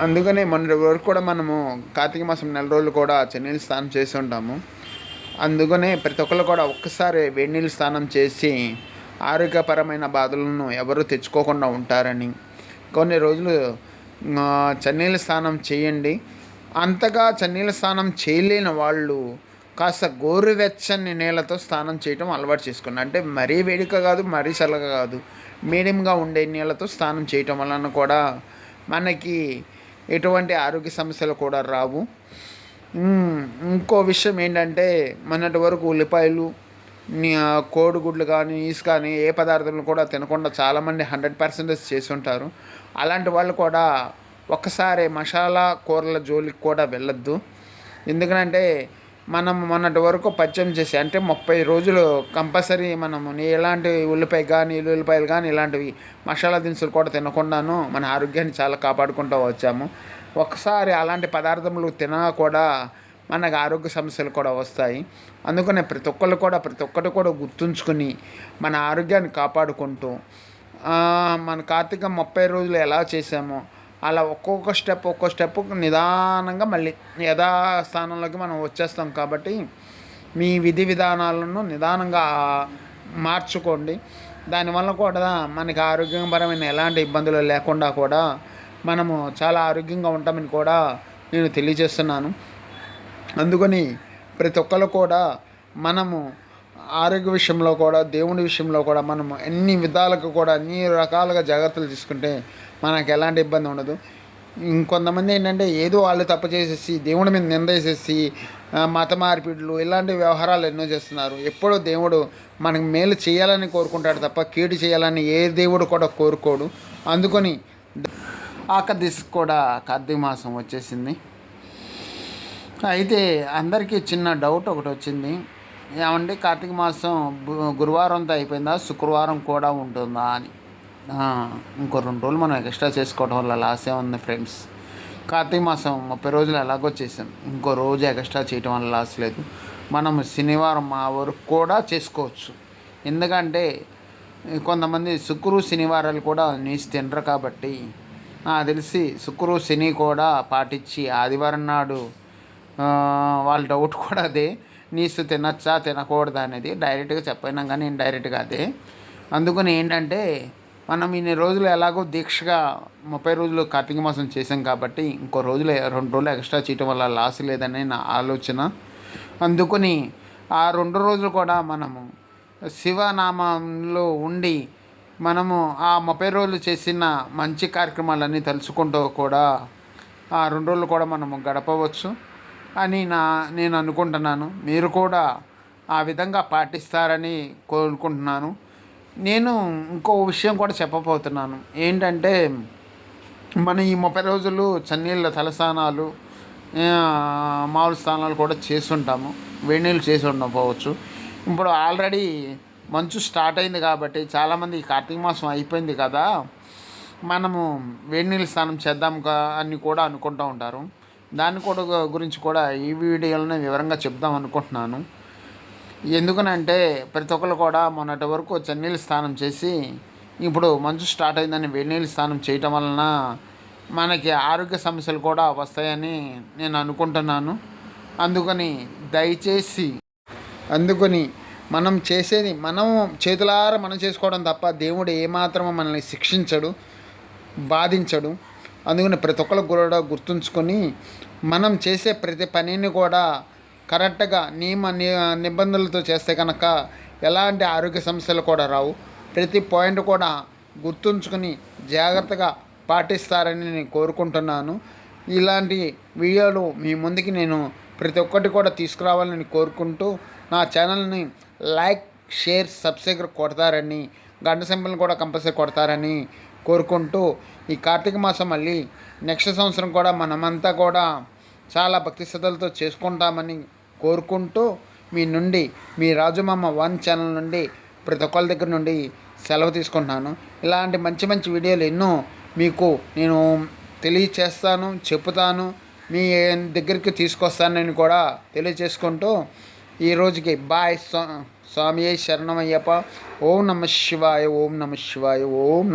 అందుకనే మొన్న వరకు కూడా మనము కార్తీక మాసం నెల రోజులు కూడా చెన్నీళ్ళు స్నానం చేసి ఉంటాము. అందుకనే ప్రతి ఒక్కరు కూడా ఒక్కసారి వేడి నీళ్ళు స్నానం చేసి ఆరోగ్యపరమైన బాధలను ఎవరు తెచ్చుకోకుండా ఉంటారని కొన్ని రోజులు ఆ, చన్నీళ్ళ స్నానం చేయండి. అంతగా చన్నీళ్ళ స్నానం చేయలేని వాళ్ళు కాస్త గోరువెచ్చని నీళ్ళతో స్నానం చేయటం అలవాటు చేసుకోండి అంటే మరీ వేడిక కాదు మరీ చల్లగా కాదు. మీడియంగా ఉండే నీళ్ళతో స్నానం చేయటం వలన కూడా మనకి ఎటువంటి ఆరోగ్య సమస్యలు కూడా రావు. ఇంకో విషయం ఏంటంటే మొన్నటి వరకు ఉల్లిపాయలు కోడిగుడ్లు కానీ ఈస్ కానీ ఏ పదార్థాలను కూడా తినకుండా చాలామంది హండ్రెడ్ పర్సెంటేజ్ చేసి ఉంటారు అలాంటి వాళ్ళు కూడా ఒక్కసారి మసాలా కూరల జోలికి కూడా వెళ్ళొద్దు. ఎందుకంటే మనం మొన్నటి వరకు పచ్చయం చేసి అంటే ముప్పై రోజులు కంపల్సరీ మనము ఎలాంటి ఉల్లిపాయ కానీ ఉల్లిపాయలు కానీ ఇలాంటివి మసాలా దినుసులు కూడా తినకుండాను మన ఆరోగ్యాన్ని చాలా కాపాడుకుంటూ వచ్చాము. ఒకసారి అలాంటి పదార్థములు తినా కూడా మనకు ఆరోగ్య సమస్యలు కూడా వస్తాయి. అందుకనే ప్రతి ఒక్కళ్ళు కూడా ప్రతి ఒక్కటి కూడా గుర్తుంచుకుని మన ఆరోగ్యాన్ని కాపాడుకుంటూ మన కార్తీక ముప్పై రోజులు ఎలా చేసామో అలా ఒక్కొక్క స్టెప్ ఒక్కో స్టెప్ నిదానంగా మళ్ళీ యథాస్థానంలోకి మనం వచ్చేస్తాం కాబట్టి మీ విధి విధానాలను నిదానంగా మార్చుకోండి. దానివల్ల కూడా మనకి ఆరోగ్యపరమైన ఎలాంటి ఇబ్బందులు లేకుండా కూడా మనము చాలా ఆరోగ్యంగా ఉంటామని కూడా నేను తెలియజేస్తున్నాను. అందుకని ప్రతి ఒక్కరు కూడా మనము ఆరోగ్య విషయంలో కూడా దేవుని విషయంలో కూడా మనము అన్ని విధాలకు కూడా అన్ని రకాలుగా జాగ్రత్తలు తీసుకుంటే మనకు ఎలాంటి ఇబ్బంది ఉండదు. ఇంకొంతమంది ఏంటంటే ఏదో వాళ్ళు తప్పు చేసేసి దేవుడి మీద నిందేసేసి మత మార్పిడులు ఇలాంటి వ్యవహారాలు ఎన్నో చేస్తున్నారు. ఎప్పుడో దేవుడు మనకు మేలు చేయాలని కోరుకుంటాడు తప్ప కీడు చేయాలని ఏ దేవుడు కూడా కోరుకోడు. అందుకని ఆక దిశ కూడా కార్తీక మాసం వచ్చేసింది. అయితే అందరికీ చిన్న డౌట్ ఒకటి వచ్చింది. ఏమంటే కార్తీక మాసం గురువారంతో అయిపోయిందా? శుక్రవారం కూడా ఉంటుందా అని. ఇంకో రెండు రోజులు మనం ఎక్స్ట్రా చేసుకోవడం వల్ల లాసే ఉంది ఫ్రెండ్స్. కార్తీక మాసం ముప్పై రోజులు ఎలాగో చేసాం. ఇంకో రోజు ఎక్స్ట్రా చేయటం వల్ల లాస్ లేదు. మనం శనివారం మా వరకు కూడా చేసుకోవచ్చు. ఎందుకంటే కొంతమంది శుక్రు శనివారాలు కూడా నీసి తినరు కాబట్టి నాకు తెలిసి శుక్రు శని కూడా పాటించి ఆదివారం నాడు వాళ్ళ డౌట్ కూడా అదే. నీసు తినచ్చా తినకూడదా అనేది డైరెక్ట్గా చెప్పినాం కానీ ఇండైరెక్ట్గా అదే. అందుకని ఏంటంటే మనం ఇన్ని రోజులు ఎలాగో దీక్షగా ముప్పై రోజులు కార్తీక మాసం చేసాం కాబట్టి ఇంకో రోజులు రెండు రోజులు ఎక్స్ట్రా చేయటం వల్ల లాస్ లేదని నా ఆలోచన. అందుకని ఆ రెండు రోజులు కూడా మనము శివనామంలో ఉండి మనము ఆ ముప్పై రోజులు చేసిన మంచి కార్యక్రమాలన్నీ తలుచుకుంటూ కూడా ఆ రెండు రోజులు కూడా మనము గడపవచ్చు అని నా నేను అనుకుంటున్నాను. మీరు కూడా ఆ విధంగా పాటిస్తారని కోరుకుంటున్నాను. నేను ఇంకో విషయం కూడా చెప్పబోతున్నాను. ఏంటంటే మన ఈ ముప్పై రోజులు చన్నీళ్ళ తలస్నానాలు మామూలు స్నానాలు కూడా చేస్తుంటాము. వేడి నీళ్ళు చేసి ఉండకపోవచ్చు. ఇప్పుడు ఆల్రెడీ మంచు స్టార్ట్ అయింది కాబట్టి చాలామంది కార్తీక మాసం అయిపోయింది కదా మనము వేడి నీళ్ళు స్నానం చేద్దాం కా అని కూడా అనుకుంటూ ఉంటారు. దాని కూడా గురించి కూడా ఈ వీడియోలోనే వివరంగా చెప్దాం అనుకుంటున్నాను. ఎందుకనంటే ప్రతి ఒక్కరు కూడా మొన్నటి వరకు చన్నీళ్ళు స్నానం చేసి ఇప్పుడు మంచు స్టార్ట్ అయిందని వేడి నీళ్ళు స్నానం చేయటం వలన మనకి ఆరోగ్య సమస్యలు కూడా వస్తాయని నేను అనుకుంటున్నాను. అందుకని దయచేసి అందుకని మనం చేసేది మనం చేతులారా మనం చేసుకోవడం తప్ప దేవుడు ఏమాత్రమో మనల్ని శిక్షించడు బాధించడు. అందుకని ప్రతి ఒక్కరు కూడా గుర్తుంచుకొని మనం చేసే ప్రతి పనిని కూడా కరెక్ట్గా నియమ ని- నిబంధనలతో చేస్తే కనుక ఎలాంటి ఆరోగ్య సమస్యలు కూడా రావు. ప్రతి పాయింట్ కూడా గుర్తుంచుకొని జాగ్రత్తగా పాటిస్తారని నేను కోరుకుంటున్నాను. ఇలాంటి వీడియోలు మీ ముందుకి నేను ప్రతి ఒక్కటి కూడా తీసుకురావాలని కోరుకుంటూ నా ఛానల్ని లైక్ షేర్ సబ్స్క్రైబ్ కొడతారని గంట సింబల్ని కూడా కంపల్సరీ కొడతారని కోరుకుంటూ ఈ కార్తీక మాసం మళ్ళీ నెక్స్ట్ సంవత్సరం కూడా మనమంతా కూడా చాలా భక్తి శ్రద్ధలతో చేసుకుంటామని కోరుకుంటూ మీ నుండి మీ రాజుమామ వన్ ఛానల్ నుండి ప్రతి ఒక్కరి దగ్గర నుండి సెలవు తీసుకుంటున్నాను. ఇలాంటి మంచి మంచి వీడియోలు ఎన్నో మీకు నేను తెలియచేస్తాను చెప్తాను మీ దగ్గరికి తీసుకొస్తానని కూడా తెలియచేసుకుంటూ ఈ రోజుకి బాయ్ స్వా స్వామి శరణమయ్యప్ప. ఓం నమ శివాయ ఓం నమ శివాయ ఓం